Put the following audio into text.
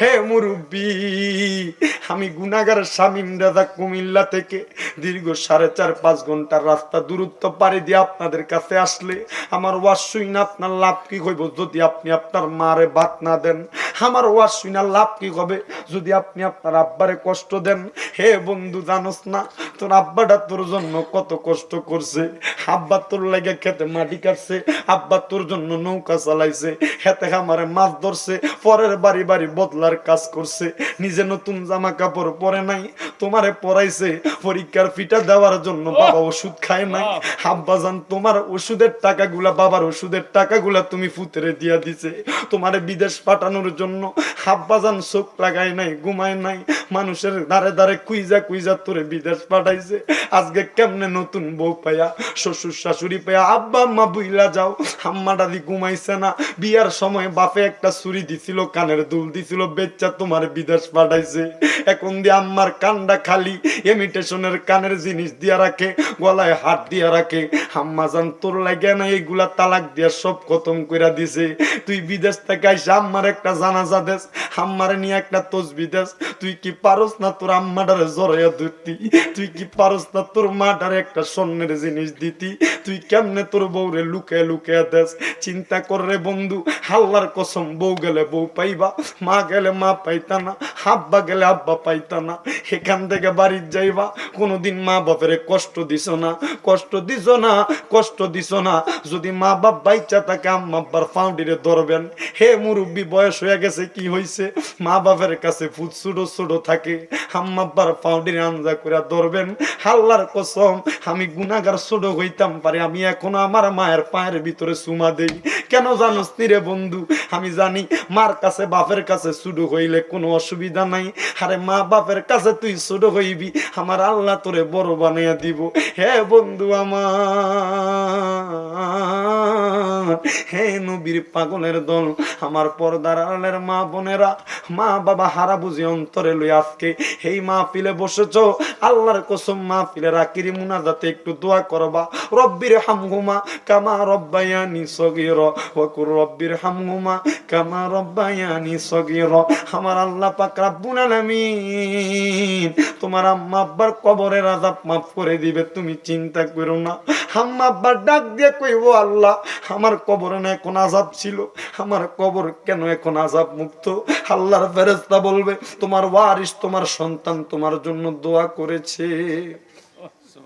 হে মুরব্বী, আমি গুনাগার শামিম দাদা কুমিল্লা থেকে দীর্ঘ সাড়ে চার, পাঁচ ঘণ্টার রাস্তা দূরত্ব পাড়ি দিয়ে আপনাদের কাছে আসলে। আমার ওয়াজ আপনার লাভ কি হইব যদি আপনি আপনার মারে বাত না দেন? আমার ওয়াজ লাভ কি হবে যদি আপনি আপনার আব্বারে কষ্ট দেন? হে বন্ধু, জানোস না তোর আব্বাটা তোর জন্য কত কষ্ট করছে। আব্বা তোর লাগে খেতে মাটি কাটছে আব্বা তোর জন্য নৌকা চালাইছে হেতে আমারে মাছ ধরছে পরের বাড়ি বাড়ি বদলার কাজ করছে। নিজে নতুন জামা কাপড় পরে নাই তোমারে পরাইছে পরীক্ষার ফিটা দেওয়ার জন্য বাবা ওষুধ খায় নাই। আব্বা জান তোমার ওষুধের টাকাগুলা বাবার ওষুধের টাকাগুলা তুমি ফুতেরে দিয়া দিছে। তোমারে বিদেশ পাঠানোর জন্য আব্বা জান চোখ লাগায় নাই ঘুমায় নাই। মানুষের ধারে ধারে কুইজা কুইজা তোরে বিদেশ পাঠাইছে। আজকে কেমনে নতুন বউ পাইয়া, শ্বশুর শাশুড়ি পাইয়া, আব্বা আম্মা বুইলা যাও, আম্মা দাদি ঘুমাইছে না, বিয়ার সময় বাপে একটা ছুরি দিছিল, কানের দুল দিছিল, বেচ্চা তোমার বিদেশ পাঠাইছে। এখন দিয়ে আম্মার কানটা খালি ইমিটেশনের কানের জিনিস দিয়া রাখে, গলায় হাত দিয়া রাখে। আম্মা জান, তোর লাগে না এইগুলা তালাক দিয়া সব খতম কইরা দিছে। তুই বিদেশ থেকে আইসা, আম্মার একটা জানাজা দেস আম্মারে নিয়ে একটা তসবি দেস। তুই কি পারস না তোর আম্মাটারে জড়াইয়া ধরতি? তুই কি পারস না তোর মাটারে একটা স্বর্ণের জিনিস দিতি? তুই কেমনে তোর বউরে লুকে লুকে দেস? চিন্তা কর রে বন্ধু, হাল্লার কসম, বউ গেলে বউ পাইবা, মা গেলে মা পাইতা না। আব্বা গেলে আব্বা পাইতা না। এখান থেকে বাড়ির যাইবা, কোনোদিন মা বাপেরে কষ্ট দিছ না। কষ্ট দিছ না, কষ্ট দিছ না। যদি মা বাপ বাইচা থাকে, আম্মা আব্বার ফাউন্ডিরে ধরবেন। হে মুরব্বী, বয়স হয়ে গেছে, কি হইছে? মা বাপের কাছে ফুট ছোটো ছোটো থাকে। আম্মা আব্বার ফাউন্ডিরে আঞ্জা করে ধরবেন। হাল্লার কসম, আমি গুনাগার ছোট হইতাম পারি, আমি এখনও আমার মায়ের পায়ের ভিতরে সুমা দেই। কেন জানোস রে বন্ধু? আমি জানি মার কাছে বাপের কাছে ছোট হইলে কোনো অসুবিধা নাই। আরে মা বাপের কাছে তুই ছোট হইবি, আমার আল্লাহ তোরে বড় বানাইয়া দিব। হে বন্ধু আমার, হে নবীর পাগলের দল, আমার পর্দার আলের মা বোনেরা মা বাবা হারা বুঝি অন্তরে লই আজকে। এই মা পিলে বসেছ, আল্লাহর কসম মা পিলে রাকিরি মুনাজাতে একটু দোয়া করবা। রব্বির হামহুমা কামা রব্বায়ানি সগীর, ওয়াকুর রব্বির হামহুমা কামা রব্বায়ানি সগীর। আমার আল্লাহ পাক রাব্বুল আলামিন তোমার আম্মা আব্বার কবরের আযাব মাফ করে দিবে, তুমি চিন্তা করো না। আম্মা আব্বার ডাক দিয়ে কইবো, আল্লাহ, আমার কবরে না এখন আযাব ছিল। আমার কবর কেন এখন আযাব মুক্ত? আল্লাহর ফেরেস্তা বলবে তোমার ওয়ারিস তোমার সন্তান তোমার জন্য দোয়া করেছে।